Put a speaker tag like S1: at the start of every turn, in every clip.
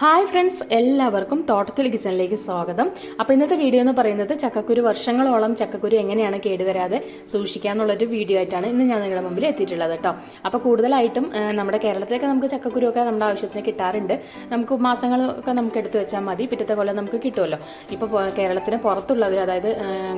S1: Hi friends എല്ലാവർക്കും തോട്ടത്തിൽ കിച്ചണിലേക്ക് സ്വാഗതം. അപ്പോൾ ഇന്നത്തെ വീഡിയോ എന്ന് പറയുന്നത് ചക്കക്കുരു വർഷങ്ങളോളം ചക്കക്കുരു എങ്ങനെയാണ് കേടുവരാതെ സൂക്ഷിക്കുക എന്നുള്ളൊരു വീഡിയോ ആയിട്ടാണ് ഇന്ന് ഞാൻ നിങ്ങളുടെ മുമ്പിൽ എത്തിയിട്ടുള്ളത് കേട്ടോ അപ്പോൾ കൂടുതലായിട്ടും നമ്മുടെ കേരളത്തിലൊക്കെ നമുക്ക് ചക്കക്കുരു ഒക്കെ നമ്മുടെ ആവശ്യത്തിന് കിട്ടാറുണ്ട്. നമുക്ക് മാസങ്ങളൊക്കെ നമുക്ക് എടുത്തു വെച്ചാൽ മതി പിറ്റത്തെ കൊല്ലം നമുക്ക് കിട്ടുമല്ലോ. ഇപ്പോൾ കേരളത്തിന് പുറത്തുള്ളവർ അതായത്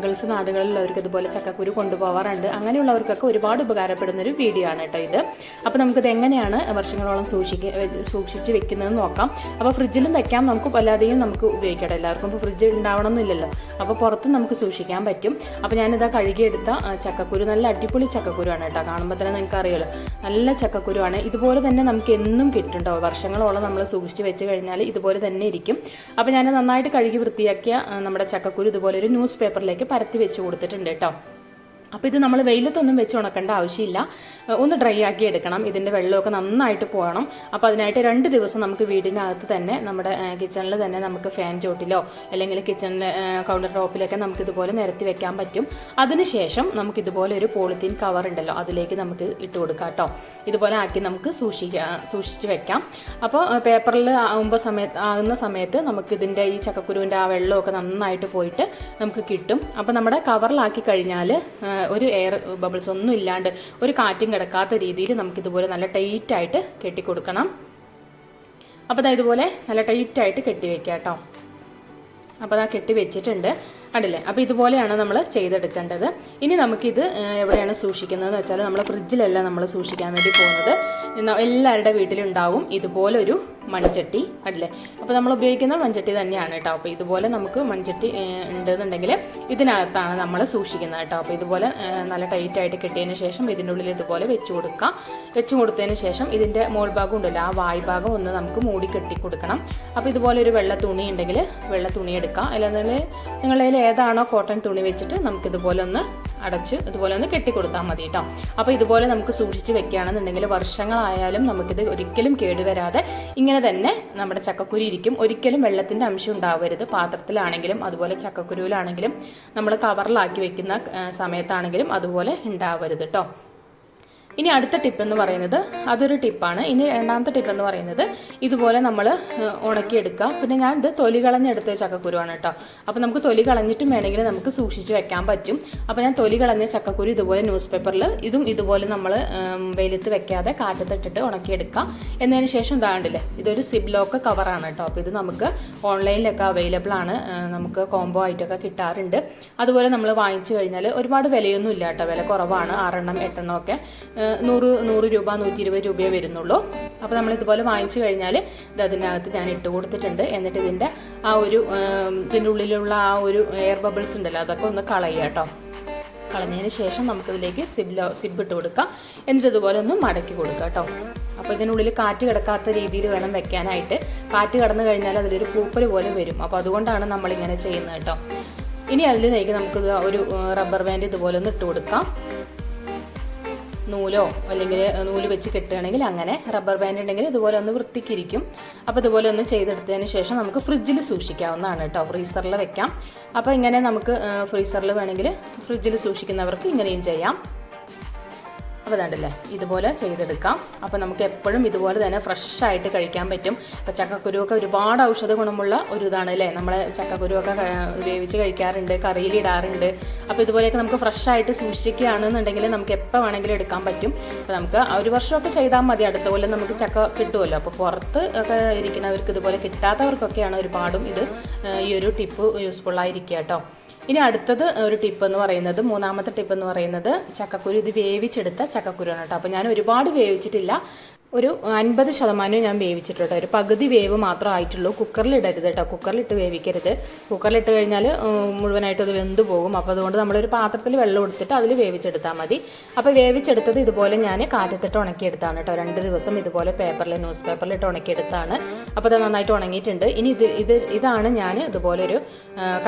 S1: ഗൾഫ് നാടുകളിലുള്ളവർക്ക് ഇതുപോലെ ചക്കക്കുരു കൊണ്ടുപോകാറുണ്ട് അങ്ങനെയുള്ളവർക്കൊക്കെ ഒരുപാട് ഉപകാരപ്പെടുന്ന ഒരു വീഡിയോ ആണ് കേട്ടോ ഇത്. അപ്പോൾ നമുക്കിത് എങ്ങനെയാണ് വർഷങ്ങളോളം സൂക്ഷിക്കുക സൂക്ഷിച്ച് വെക്കുന്നത് നോക്കാം. അപ്പോൾ ഫ്രിഡ്ജിലും വെക്കാം. നമുക്ക് വല്ലാതെയും നമുക്ക് ഉപയോഗിക്കാം എല്ലാവർക്കും ഇപ്പോൾ ഫ്രിഡ്ജ് ഉണ്ടാവണമെന്നില്ലല്ലോ അപ്പോൾ പുറത്ത് നമുക്ക് സൂക്ഷിക്കാൻ പറ്റും. അപ്പോൾ ഞാനിതാ കഴുകിയെടുത്ത ചക്കക്കുരു നല്ല അടിപൊളി ചക്കക്കുരുവാണ് കേട്ടോ. കാണുമ്പോൾ തന്നെ നിങ്ങൾക്ക് അറിയാലോ നല്ല ചക്കക്കുരുവാണ്. ഇതുപോലെ തന്നെ നമുക്ക് എന്നും കിട്ടുണ്ടാവും വർഷങ്ങളോളം നമ്മൾ സൂക്ഷിച്ച് വെച്ച് കഴിഞ്ഞാൽ ഇതുപോലെ തന്നെ ഇരിക്കും. അപ്പോൾ ഞാൻ നന്നായിട്ട് കഴുകി വൃത്തിയാക്കിയ നമ്മുടെ ചക്കക്കുരു ഇതുപോലെ ഒരു ന്യൂസ് പേപ്പറിലേക്ക് പരത്തി വെച്ച് കൊടുത്തിട്ടുണ്ട് കേട്ടോ. അപ്പോൾ ഇത് നമ്മൾ വെയിലത്തൊന്നും വെച്ച് ഉണക്കേണ്ട ആവശ്യമില്ല. ഒന്ന് ഡ്രൈ ആക്കി എടുക്കണം. ഇതിന്റെ വെള്ളമൊക്കെ നന്നായിട്ട് പോകണം. അപ്പോൾ അതിനായിട്ട് രണ്ട് ദിവസം നമുക്ക് വീടിനകത്ത് തന്നെ നമ്മുടെ കിച്ചണിൽ തന്നെ നമുക്ക് ഫാൻ ചോട്ടിലോ അല്ലെങ്കിൽ കിച്ചണിൽ കൗണ്ടർ ടോപ്പിലൊക്കെ നമുക്ക് ഇതുപോലെ നിരത്തി വെക്കാൻ പറ്റും. അതിനുശേഷം നമുക്ക് ഇതുപോലെ ഒരു പോളിത്തീൻ കവർ ഉണ്ടല്ലോ അതിലേക്ക് നമുക്ക് ഇട്ട് കൊടുക്കാം കേട്ടോ. ഇതുപോലെ ആക്കി നമുക്ക് സൂക്ഷിക്കാം സൂക്ഷിച്ച് വെക്കാം. അപ്പോൾ പേപ്പറിൽ ആകുമ്പോൾ സമയത്ത് ആകുന്ന സമയത്ത് നമുക്ക് ഇതിന്റെ ഈ ചക്കക്കുരുവിന്റെ ആ വെള്ളമൊക്കെ നന്നായിട്ട് പോയിട്ട് നമുക്ക് കിട്ടും. അപ്പോൾ നമ്മുടെ കവറിലാക്കി കഴിഞ്ഞാൽ ഒരു എയർ ബബിൾസ് ഒന്നും ഇല്ലാണ്ട് ഒരു കാറ്റും കിടക്കാത്ത രീതിയിൽ നമുക്കിതുപോലെ നല്ല ടൈറ്റായിട്ട് കെട്ടിക്കൊടുക്കണം. അപ്പോൾ അതാ ഇതുപോലെ നല്ല ടൈറ്റായിട്ട് കെട്ടി വെക്കാം കേട്ടോ അപ്പോൾ അതാ കെട്ടി വെച്ചിട്ടുണ്ട്. കണ്ടില്ലേ? അപ്പോൾ ഇതുപോലെയാണ് നമ്മൾ ചെയ്തെടുക്കേണ്ടത്. ഇനി നമുക്കിത് എവിടെയാണ് സൂക്ഷിക്കുന്നതെന്ന് വെച്ചാൽ നമ്മൾ ഫ്രിഡ്ജിലല്ല നമ്മൾ സൂക്ഷിക്കാൻ വേണ്ടി പോകുന്നത്. എല്ലാവരുടെ വീട്ടിലുണ്ടാവും ഇതുപോലൊരു മൺചട്ടി അല്ലേ അപ്പോൾ നമ്മൾ ഉപയോഗിക്കുന്ന മൺചട്ടി തന്നെയാണ് കേട്ടോ. അപ്പോൾ ഇതുപോലെ നമുക്ക് മൺചട്ടി ഉണ്ടെന്നുണ്ടെങ്കിൽ ഇതിനകത്താണ് നമ്മൾ സൂക്ഷിക്കുന്നത് കേട്ടോ. അപ്പോൾ ഇതുപോലെ നല്ല ടൈറ്റായിട്ട് കെട്ടിയതിന് ശേഷം ഇതിന്റെ ഉള്ളിൽ ഇതുപോലെ വെച്ച് കൊടുക്കാം. വെച്ച് കൊടുത്തതിന് ശേഷം ഇതിന്റെ മോൾ ഭാഗം ഉണ്ടല്ലോ ആ വായ് ഭാഗം ഒന്ന് നമുക്ക് മൂടി കെട്ടി കൊടുക്കണം. അപ്പോൾ ഇതുപോലെ ഒരു വെള്ള തുണി ഉണ്ടെങ്കിൽ വെള്ള തുണി എടുക്കാം. അല്ലെന്നുണ്ടെങ്കിൽ നിങ്ങളതിൽ ഏതാണോ കോട്ടൺ തുണി വെച്ചിട്ട് നമുക്കിതുപോലെ ഒന്ന് അടച്ച് ഇതുപോലെ ഒന്ന് കെട്ടിക്കൊടുത്താൽ മതി കേട്ടോ. അപ്പോൾ ഇതുപോലെ നമുക്ക് സൂക്ഷിച്ച് വെക്കുകയാണെന്നുണ്ടെങ്കിൽ വർഷങ്ങളായാലും നമുക്കിത് ഒരിക്കലും കേടുവരാതെ ഇങ്ങനെ തന്നെ നമ്മുടെ ചക്കക്കുരു ഇരിക്കും. ഒരിക്കലും വെള്ളത്തിന്റെ അംശം ഉണ്ടാവരുത്. പാത്രത്തിലാണെങ്കിലും അതുപോലെ ചക്കക്കുരുവിലാണെങ്കിലും നമ്മൾ കവറിലാക്കി വെക്കുന്ന സമയത്താണെങ്കിലും അതുപോലെ ഉണ്ടാവരുത് കേട്ടോ ഇനി അടുത്ത ടിപ്പ് എന്ന് പറയുന്നത് അതൊരു ടിപ്പാണ് ഇനി രണ്ടാമത്തെ ടിപ്പ് എന്ന് പറയുന്നത് ഇതുപോലെ നമ്മൾ ഉണക്കിയെടുക്കുക. പിന്നെ ഞാൻ ഇത് തൊലി കളഞ്ഞെടുത്ത ചക്കക്കുരുവാണ് കേട്ടോ അപ്പോൾ നമുക്ക് തൊലി കളഞ്ഞിട്ടും വേണമെങ്കിൽ നമുക്ക് സൂക്ഷിച്ച് വെക്കാൻ പറ്റും. അപ്പോൾ ഞാൻ തൊലി കളഞ്ഞ ചക്കക്കുരു ഇതുപോലെ ന്യൂസ് പേപ്പറിൽ ഇതും ഇതുപോലെ നമ്മൾ വെയിലത്ത് വെക്കാതെ കാറ്റത്തിട്ടിട്ട് ഉണക്കിയെടുക്കുക. എന്നതിന് ശേഷം ഇതാണ്ടില്ലേ ഇതൊരു സിബ്ലോക്ക് കവറാണ് കേട്ടോ അപ്പോൾ ഇത് നമുക്ക് ഓൺലൈനിലൊക്കെ അവൈലബിൾ ആണ്. നമുക്ക് കോംബോ ആയിട്ടൊക്കെ കിട്ടാറുണ്ട്. അതുപോലെ നമ്മൾ വാങ്ങിച്ചു കഴിഞ്ഞാൽ ഒരുപാട് വിലയൊന്നും ഇല്ല കേട്ടോ വില കുറവാണ്. ആറെണ്ണം എട്ടെണ്ണം ഒക്കെ. നൂറ് നൂറ് രൂപ നൂറ്റി ഇരുപത് രൂപയേ വരുന്നുള്ളൂ. അപ്പോൾ നമ്മൾ ഇതുപോലെ വാങ്ങിച്ചു കഴിഞ്ഞാൽ ഇത് അതിനകത്ത് ഞാൻ ഇട്ട് കൊടുത്തിട്ടുണ്ട്. എന്നിട്ട് ഇതിന്റെ ആ ഒരു ഇതിന്റെ ഉള്ളിലുള്ള ആ ഒരു എയർ ബബിൾസ് ഉണ്ടല്ലോ അതൊക്കെ ഒന്ന് കളയുക കേട്ടോ. കളഞ്ഞതിന് ശേഷം നമുക്കിതിലേക്ക് സിബിലോ സിബ് ഇട്ട് കൊടുക്കാം. എന്നിട്ട് ഇതുപോലെ ഒന്ന് മടക്കി കൊടുക്കുക കേട്ടോ. അപ്പോൾ ഇതിനുള്ളിൽ കാറ്റ് കിടക്കാത്ത രീതിയിൽ വേണം വെക്കാനായിട്ട്. കാറ്റ് കടന്നു കഴിഞ്ഞാൽ അതിലൊരു പൂപ്പൽ പോലെ വരും. അപ്പോൾ അതുകൊണ്ടാണ് നമ്മളിങ്ങനെ ചെയ്യുന്നത് കേട്ടോ. ഇനി അതിലേക്ക് നമുക്ക് ഒരു റബ്ബർ ബാൻഡ് ഇതുപോലെ ഒന്ന് ഇട്ട് കൊടുക്കാം. നൂലോ അല്ലെങ്കിൽ നൂൽ വെച്ച് കെട്ടുകയാണെങ്കിൽ അങ്ങനെ റബ്ബർ ബാൻഡ് ഉണ്ടെങ്കിൽ ഇതുപോലെ ഒന്ന് വൃത്തിക്കിരിക്കും. അപ്പോൾ ഇതുപോലെ ഒന്ന് ചെയ്തെടുത്തതിന് ശേഷം നമുക്ക് ഫ്രിഡ്ജിൽ സൂക്ഷിക്കാവുന്നതാണ് കേട്ടോ ഫ്രീസറിൽ വെക്കാം. അപ്പോൾ ഇങ്ങനെ നമുക്ക് ഫ്രീസറിൽ വേണമെങ്കിൽ ഫ്രിഡ്ജിൽ സൂക്ഷിക്കുന്നവർക്ക് ഇങ്ങനെയും ചെയ്യാം. അപ്പോൾ ഇതാണ്ടല്ലേ ഇതുപോലെ ചെയ്തെടുക്കാം. അപ്പോൾ നമുക്ക് എപ്പോഴും ഇതുപോലെ തന്നെ ഫ്രഷ് ആയിട്ട് കഴിക്കാൻ പറ്റും. ഇപ്പോൾ ചക്കക്കുരുവൊക്കെ ഒരുപാട് ഔഷധ ഗുണമുള്ള ഒരു ഇതാണ് അല്ലേ? നമ്മൾ ചക്കക്കുരുവൊക്കെ ഉപയോഗിച്ച് കഴിക്കാറുണ്ട് കറിയിലിടാറുണ്ട് അപ്പോൾ ഇതുപോലെയൊക്കെ നമുക്ക് ഫ്രഷ് ആയിട്ട് സൂക്ഷിക്കുകയാണെന്നുണ്ടെങ്കിൽ നമുക്ക് എപ്പോൾ വേണമെങ്കിലും എടുക്കാൻ പറ്റും. അപ്പോൾ നമുക്ക് ഒരു വർഷമൊക്കെ ചെയ്താൽ മതി. അടുത്ത പോലെ നമുക്ക് ചക്ക കിട്ടുമല്ലോ അപ്പോൾ പുറത്ത് ഒക്കെ ഇരിക്കുന്നവർക്ക് ഇതുപോലെ കിട്ടാത്തവർക്കൊക്കെയാണ് ഒരുപാടും ഇത് ഈ ഒരു ടിപ്പ് യൂസ്ഫുൾ ആയിരിക്കുക കേട്ടോ. ഇനി അടുത്തത് ഒരു ടിപ്പ് എന്ന് പറയുന്നത് മൂന്നാമത്തെ ടിപ്പ് എന്ന് പറയുന്നത് ചക്കക്കുരു. ഇത് വേവിച്ചെടുത്ത ചക്കക്കുരുവാണ് കേട്ടോ. അപ്പോൾ ഞാൻ ഒരുപാട് വേവിച്ചിട്ടില്ല. ഒരു അൻപത് ശതമാനം ഞാൻ വേവിച്ചിട്ടുണ്ട്. ഒരു പകുതി വേവ് മാത്രം ആയിട്ടുള്ളൂ. കുക്കറിൽ ഇടരുത് കേട്ടോ. കുക്കറിലിട്ട് വേവിക്കരുത്. കുക്കറിലിട്ട് കഴിഞ്ഞാൽ മുഴുവനായിട്ട് അത് വെന്ത് പോകും. അപ്പോൾ അതുകൊണ്ട് നമ്മളൊരു പാത്രത്തിൽ വെള്ളം എടുത്തിട്ട് അതിൽ വേവിച്ചെടുത്താൽ മതി. അപ്പോൾ വേവിച്ചെടുത്തത് ഇതുപോലെ ഞാൻ കാറ്റത്തിട്ട് ഉണക്കിയെടുത്താണ് കേട്ടോ. രണ്ട് ദിവസം ഇതുപോലെ പേപ്പറിൽ ന്യൂസ് പേപ്പറിലിട്ട് ഉണക്കിയെടുത്താണ്. അപ്പോൾ അത് നന്നായിട്ട് ഉണങ്ങിയിട്ടുണ്ട്. ഇനി ഇത് ഇത് ഇതാണ് ഞാൻ ഇതുപോലെ ഒരു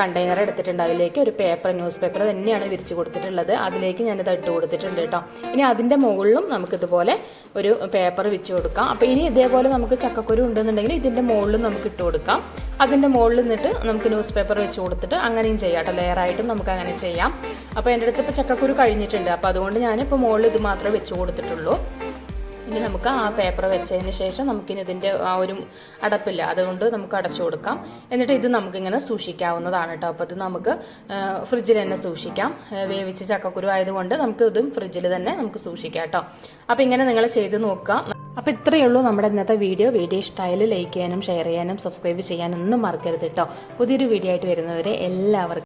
S1: കണ്ടെയ്നർ എടുത്തിട്ടുണ്ട്. അതിലേക്ക് ഒരു പേപ്പർ ന്യൂസ് പേപ്പർ തന്നെയാണ് വിരിച്ച് കൊടുത്തിട്ടുള്ളത്. അതിലേക്ക് ഞാനിത് ഇട്ട് കൊടുത്തിട്ടുണ്ട് കേട്ടോ. ഇനി അതിന്റെ മുകളിലും നമുക്കിതുപോലെ ഒരു പേപ്പർ വെച്ച് കൊടുക്കാം. അപ്പോൾ ഇനി ഇതേപോലെ നമുക്ക് ചക്കക്കുരു ഉണ്ടെന്നുണ്ടെങ്കിൽ ഇതിന്റെ മുകളിൽ നമുക്ക് ഇട്ട് കൊടുക്കാം. അതിന്റെ മുകളിൽ നിന്നിട്ട് നമുക്ക് ന്യൂസ് പേപ്പർ വെച്ച് കൊടുത്തിട്ട് അങ്ങനെയും ചെയ്യാം കേട്ടോ. ലെയറായിട്ടും നമുക്ക് അങ്ങനെ ചെയ്യാം. അപ്പോൾ എന്റെ അടുത്ത് ഇപ്പോൾ ചക്കക്കുരു കഴിഞ്ഞിട്ടുണ്ട്. അപ്പോൾ അതുകൊണ്ട് ഞാനിപ്പോൾ മുകളിൽ ഇത് മാത്രമേ വെച്ച് കൊടുത്തിട്ടുള്ളൂ. ഇനി നമുക്ക് ആ പേപ്പർ വെച്ചതിന് ശേഷം നമുക്കിനി ഇതിന്റെ ആ ഒരു അടപ്പില്ല. അതുകൊണ്ട് നമുക്ക് അടച്ചു കൊടുക്കാം. എന്നിട്ട് ഇത് നമുക്കിങ്ങനെ സൂക്ഷിക്കാവുന്നതാണ് കേട്ടോ. അപ്പോൾ ഇത് നമുക്ക് ഫ്രിഡ്ജിൽ തന്നെ സൂക്ഷിക്കാം. വേവിച്ച് ചക്കക്കുരു ആയതുകൊണ്ട് നമുക്ക് ഇതും ഫ്രിഡ്ജിൽ തന്നെ നമുക്ക് സൂക്ഷിക്കാം കേട്ടോ. അപ്പോൾ ഇങ്ങനെ നിങ്ങൾ ചെയ്ത് നോക്കുക. അപ്പോൾ ഇത്രയേ ഉള്ളൂ നമ്മുടെ ഇന്നത്തെ വീഡിയോ. വീഡിയോ ഇഷ്ടമായാലും ലൈക്ക് ചെയ്യാനും ഷെയർ ചെയ്യാനും സബ്സ്ക്രൈബ് ചെയ്യാനും ഒന്നും മറക്കരുത് കേട്ടോ പുതിയൊരു വീഡിയോ ആയിട്ട് വരുന്നവരെ എല്ലാവർക്കും